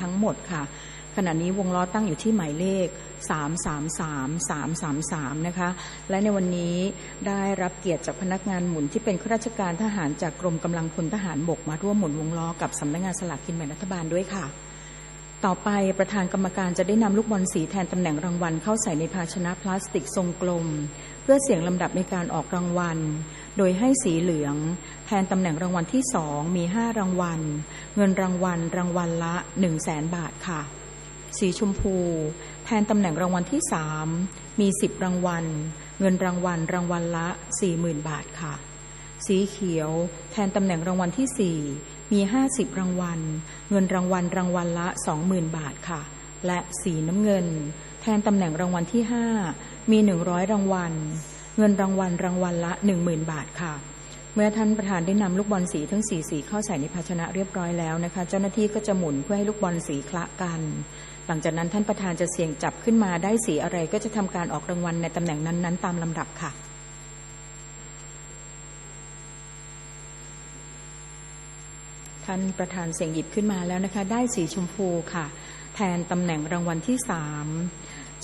ทั้งหมดค่ะ ขณะนี้วงล้อตั้งอยู่ที่หมายเลข 333 333 นะคะ และในวันนี้ได้รับเกียรติจากพนักงานหมุนที่เป็นข้าราชการทหารจากกรมกำลังพลทหารบกมาร่วมหมุนวงล้อกับสำนักงานสลากกินแบ่งรัฐบาลด้วยค่ะ ต่อไปประธานกรรมการจะได้นำลูกบอลสีแทนตำแหน่งรางวัลเข้าใส่ในภาชนะพลาสติกทรงกลม เพื่อเสี่ยงลำดับในการออกรางวัลโดยให้สีเหลือง แทนตำแหน่งรางวัลที่สองมี 5 รางวัล เงินรางวัล รางวัลละ 1 0 0 0 0แสนบาทค่ะ สีชมพู แทนตำแหน่งรางวัลที่สามมี 10 รางวัล เงินรางวัล รางวัลละ 40,000 บาทค่ะ สีเขียว แทนตำแหน่งรางวัลที่4มี 50 รางวัล เงินรางวัล รางวัลละ 20,000 บาทค่ะ และสีน้ำเงิน แทนตำแหน่งรางวัลที่ 5 มี 100 รางวัล เงินรางวัลรางวัลละ 10,000 บาทค่ะ เมื่อท่านประธานได้นำลูกบอลสีทั้ง 4 สีเข้าใส่ในภาชนะเรียบร้อยแล้วนะคะ เจ้าหน้าที่ก็จะหมุนเพื่อให้ลูกบอลสีคละกัน หลังจากนั้นท่านประธานจะเสี่ยงจับขึ้นมาได้สีอะไรก็จะทำการออกรางวัลในตำแหน่งนั้นๆ ตามลำดับค่ะท่านประธานเสียงหยิบขึ้นมาแล้วนะคะ ได้สีชมพูค่ะ แทนตำแหน่งรางวัลที่สาม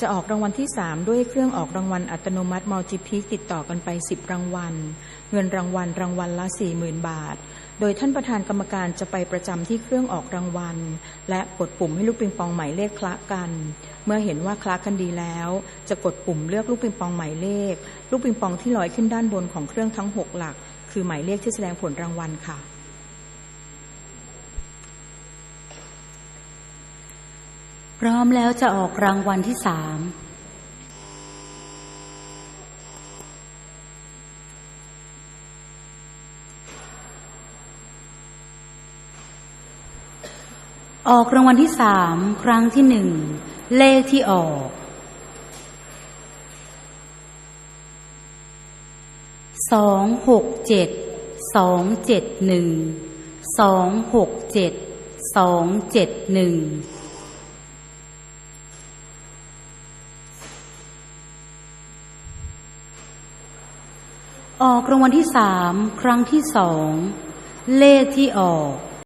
จะออกรางวัลที่สามด้วยเครื่องออกรางวัลอัตโนมัติมัลติพิกติดต่อกันไป 10 รางวัล เงินรางวัลรางวัลละ 40,000 บาท โดยท่านประธานกรรมการจะไปประจำที่เครื่องออกรางวัล และกดปุ่มให้ลูกปิงปองหมายเลขคละกัน เมื่อเห็นว่าคละกันดีแล้ว จะกดปุ่มเลือกลูกปิงปองหมายเลข ลูกปิงปองที่ลอยขึ้นด้านบนของเครื่องทั้งหกหลัก คือหมายเลขที่แสดงผลรางวัลค่ะ พร้อมแล้วจะออกรางวัลที่สามออกรางวัลที่สามครั้งที่หนึ่งเลขที่ออกสองหกเจ็ดสองเจ็ดหนึ่งสองหกเจ็ดสองเจ็ดหนึ่ง ออกรางวัลที่สามครั้งที่สองเลขที่ออก